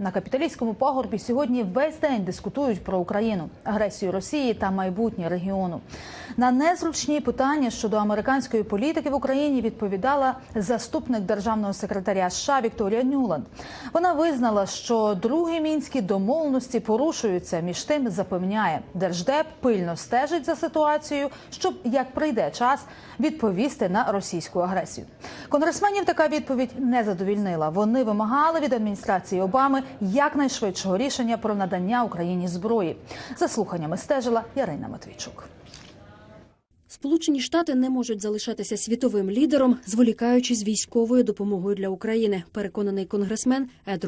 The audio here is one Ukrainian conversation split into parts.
На капіталістському пагорбі сьогодні весь день дискутують про Україну, агресію Росії та майбутнє регіону. На незручні питання щодо американської політики в Україні відповідала заступник державного секретаря США Вікторія Нюланд. Вона визнала, що другі мінські домовленості порушуються. Між тим запевняє, держдеп пильно стежить за ситуацією, щоб як прийде час відповісти на російську агресію. Конгресменів така відповідь не задовільнила. Вони вимагали від адміністрації Обами якнайшвидшого рішення про надання Україні зброї. За слуханнями стежила Ярина Матвійчук. Сполучені Штати не можуть залишатися світовим лідером, зволікаючи з військовою допомогою для України. Переконаний конгресмен Ед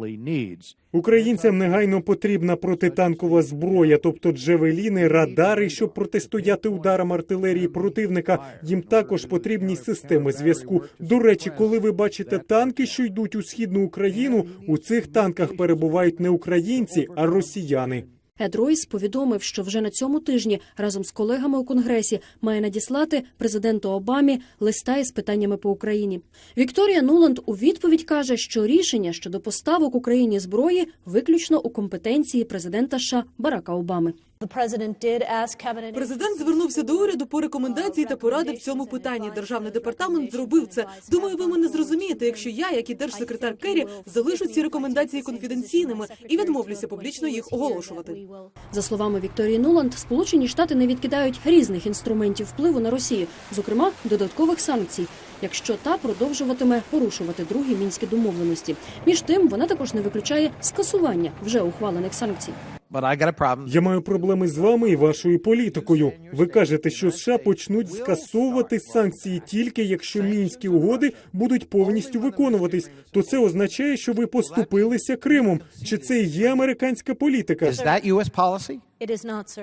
needs Українцям негайно потрібна протитанкова зброя, тобто джевеліни, радари, щоб протистояти ударам артилерії противника. Їм також потрібні системи зв'язку. До речі, коли ви бачите танки, що йдуть у східну Україну, у цих танках перебувають не українці, а росіяни. Ед Ройс повідомив, що вже на цьому тижні разом з колегами у конгресі має надіслати президенту Обамі листа із питаннями по Україні. Вікторія Нуланд у відповідь каже, що рішення щодо поставок Україні зброї виключно у компетенції президента США Барака Обами. Президент звернувся до уряду по рекомендації та поради в цьому питанні. Державний департамент зробив це. Думаю, ви мене зрозумієте, якщо я, як і держсекретар Керрі, залишу ці рекомендації конфіденційними і відмовлюся публічно їх оголошувати. За словами Вікторії Нуланд, Сполучені Штати не відкидають різних інструментів впливу на Росію, зокрема додаткових санкцій, якщо та продовжуватиме порушувати другі мінські домовленості. Між тим вона також не виключає скасування вже ухвалених санкцій. But I got a problem. Я маю проблеми з вами і вашою політикою. Ви кажете, що США почнуть скасовувати санкції тільки якщо мінські угоди будуть повністю виконуватись. То це означає, що ви поступилися Кримом. Чи це і є американська політика? Is that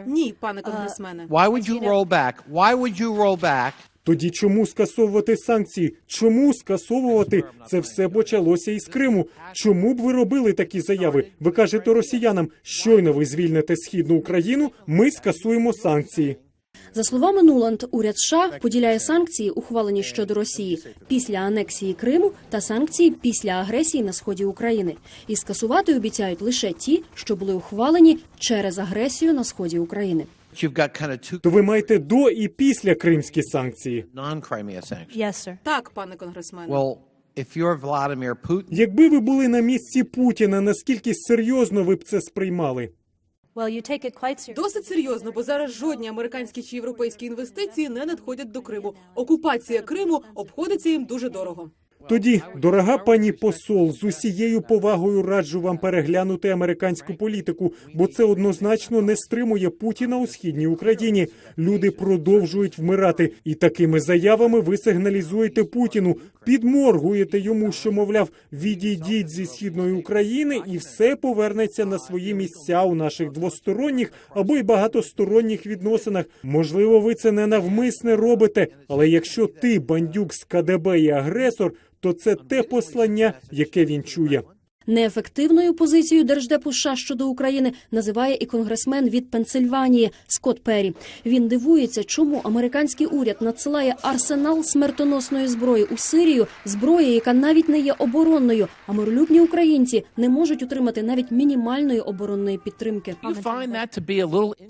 Ні, пане конгресмене. Why would you roll back? Why would you roll back? Тоді чому скасовувати санкції? Чому скасовувати? Це все почалося із Криму. Чому б ви робили такі заяви? Ви кажете росіянам, щойно ви звільните східну Україну, ми скасуємо санкції. За словами Нуланд, уряд США поділяє санкції, ухвалені щодо Росії після анексії Криму та санкції після агресії на сході України. І скасувати обіцяють лише ті, що були ухвалені через агресію на сході України. You've got kind of two То ви маєте до і після кримські санкції. non-Crimea. Так, пане конгресмене. Well, Якби ви були на місці Путіна, наскільки серйозно ви б це сприймали? Досить серйозно, бо зараз жодні американські чи європейські інвестиції не надходять до Криму. Окупація Криму обходиться їм дуже дорого. Тоді, дорога пані посол, з усією повагою раджу вам переглянути американську політику, бо це однозначно не стримує Путіна у східній Україні. Люди продовжують вмирати, і такими заявами ви сигналізуєте Путіну, підморгуєте йому, що мовляв, відійдіть зі східної України, і все повернеться на свої місця у наших двосторонніх або й багатосторонніх відносинах. Можливо, ви це не навмисне робите, але якщо ти бандюк з КДБ і агресор, то це те послання, яке він чує. Неефективною позицією держдепу США щодо України називає і конгресмен від Пенсильванії Скотт Перрі. Він дивується, чому американський уряд надсилає арсенал смертоносної зброї у Сирію, зброї, яка навіть не є оборонною. А миролюбні українці не можуть отримати навіть мінімальної оборонної підтримки.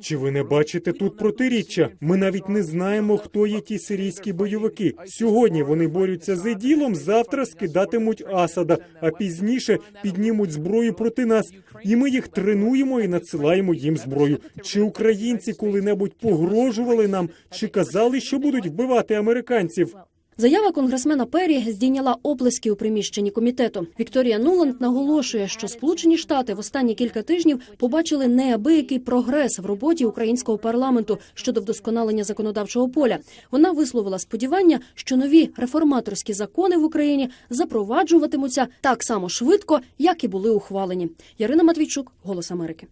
Чи ви не бачите тут протиріччя? Ми навіть не знаємо, хто є ті сирійські бойовики. Сьогодні вони борються з іділом, завтра скидатимуть Асада, а пізніше піднімуть зброю проти нас. І ми їх тренуємо і надсилаємо їм зброю. Чи українці коли-небудь погрожували нам, чи казали, що будуть вбивати американців? Заява конгресмена Перрі здійняла оплески у приміщенні комітету. Вікторія Нуланд наголошує, що Сполучені Штати в останні кілька тижнів побачили неабиякий прогрес в роботі українського парламенту щодо вдосконалення законодавчого поля. Вона висловила сподівання, що нові реформаторські закони в Україні запроваджуватимуться так само швидко, як і були ухвалені. Ярина Матвійчук, Голос Америки.